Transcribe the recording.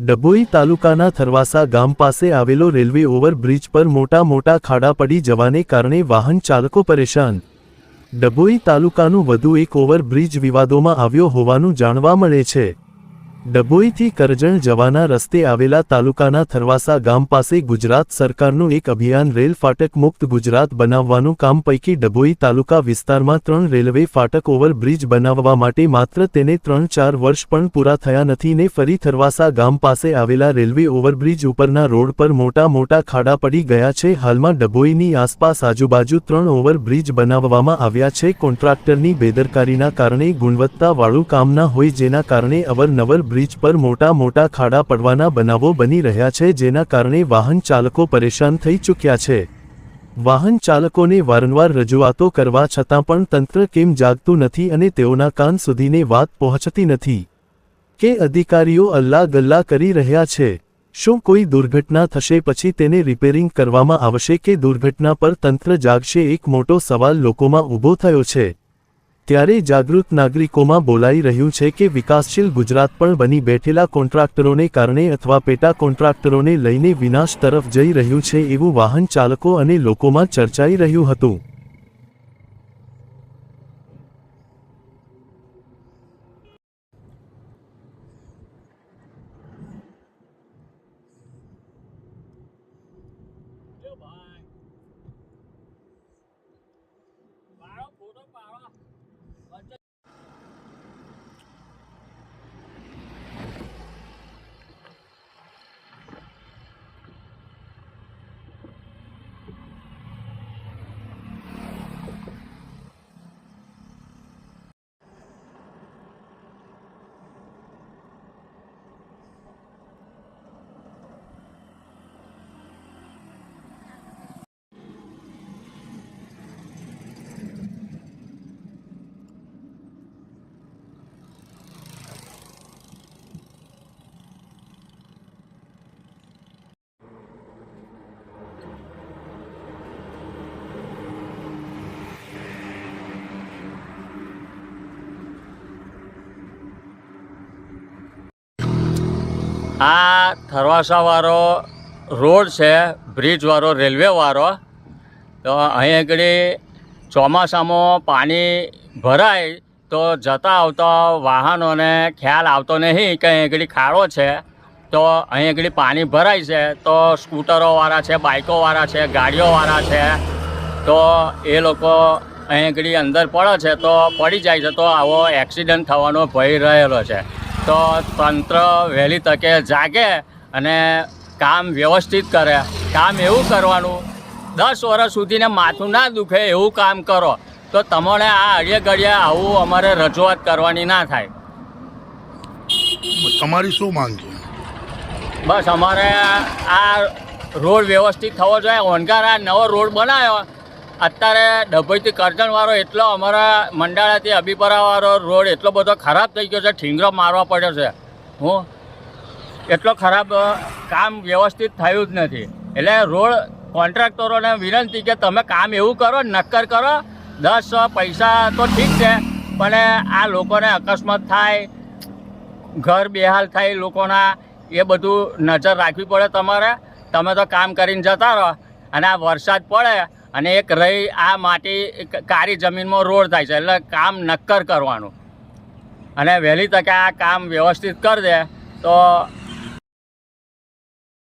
ડભોઈ તાલુકાના થરવાસા ગામ પાસે આવેલો રેલવે ઓવરબ્રિજ પર મોટા મોટા ખાડા પડી જવાને કારણે વાહન ચાલકો પરેશાન. ડભોઈ તાલુકાનું વધુ એક ઓવરબ્રિજ વિવાદોમાં આવ્યો હોવાનું જાણવા મળે છે. ડભોઈથી કરજણ જવાના રસ્તે આવેલા તાલુકાના થરવાસા ગામ પાસે ગુજરાત સરકારનું એક અભિયાન રેલ ફાટક મુક્ત ગુજરાત બનાવવાનું કામ પૈકી ડભોઈ તાલુકા વિસ્તારમાં ત્રણ રેલવે ફાટક ઓવરબ્રિજ બનાવવા માટે માત્ર તેને ત્રણ ચાર વર્ષ પણ પૂરા થયા નથી ને ફરી થરવાસા ગામ પાસે આવેલા રેલવે ઓવરબ્રિજ ઉપરના રોડ પર મોટા મોટા ખાડા પડી ગયા છે. હાલમાં ડભોઈની આસપાસ આજુબાજુ ત્રણ ઓવરબ્રિજ બનાવવામાં આવ્યા છે. કોન્ટ્રાક્ટરની બેદરકારીના કારણે ગુણવત્તાવાળું કામ ના હોય જેના કારણે અવરનવર બ્રિજ પર મોટા મોટા ખાડા પડવાના બનાવો બની રહ્યા છે, જેના કારણે વાહન ચાલકો પરેશાન થઈ ચૂક્યા છે. વાહન ચાલકોને વારંવાર રજૂઆતો કરવા છતાં પણ તંત્ર કેમ જાગતું નથી અને તેઓના કાન સુધીને વાત પહોંચતી નથી? કે અધિકારીઓ અલ્લા ગલ્લા કરી રહ્યા છે? શું કોઈ દુર્ઘટના થશે પછી તેને રિપેરિંગ કરવામાં આવશે કે દુર્ઘટના પર તંત્ર જાગશે? એક મોટો સવાલ લોકોમાં ઊભો થયો છે. ત્યારે જાગૃત નાગરિકોમાં બોલાઈ રહ્યું છે કે વિકાસશીલ ગુજરાત પણ બની બેઠેલા કોન્ટ્રાક્ટરોને કારણે અથવા પેટા કોન્ટ્રાક્ટરોને લઈને વિનાશ તરફ જઈ રહ્યું છે એવું વાહન ચાલકો અને લોકોમાં ચર્ચાઈ રહ્યું હતું. થરવાસાવાળો રોડ છે, બ્રિજવાળો, રેલવેવાળો. તો અહીં આગળ ચોમાસામાં પાણી ભરાય તો જતા આવતા વાહનોને ખ્યાલ આવતો નહીં કે અહીં આગળ ખાડો છે. તો અહીં આગળ પાણી ભરાય છે તો સ્કૂટરોવાળા છે, બાઇકોવાળા છે, ગાડીઓવાળા છે. તો એ લોકો અહીં આગળ અંદર પડે છે તો પડી જાય છે તો આવો એક્સિડન્ટ થવાનો ભય રહેલો છે. તો તંત્ર વહેલી તકે જાગે અને કામ વ્યવસ્થિત કરે. કામ એવું કરવાનું દસ વર્ષ સુધીને માથું ના દુખે એવું કામ કરો તો તમારે આ ઘડિયે આવું અમારે રજૂઆત કરવાની ના થાય. તમારી શું માંગ છે? બસ અમારે આ રોડ વ્યવસ્થિત થવો જોઈએ. ઓનગાર આ નવો રોડ બનાવ્યો અત્યારે ડભોઈથી કરજણવાળો એટલો અમારા મંડાળાથી અબીપરાવાળો રોડ એટલો બધો ખરાબ થઈ ગયો છે, ઠીંગરો મારવા પડ્યો છે. હું એટલો ખરાબ કામ વ્યવસ્થિત થયું જ નથી. એટલે રોડ કોન્ટ્રાક્ટરોને વિનંતી કે તમે કામ એવું કરો, નક્કર કરો. દસ પૈસા તો ઠીક છે, પણ આ લોકોને અકસ્માત થાય, ઘર બેહાલ થાય લોકોના, એ બધું નજર રાખવી પડે તમારે. તમે તો કામ કરીને જતા રહો. અને આ વરસાદ પડે અને એક રહી આ માટી કાળી જમીનમાં રોડ થાય છે એટલે કામ નક્કર કરવાનું. અને વહેલી તકે આ કામ વ્યવસ્થિત કરી દે તો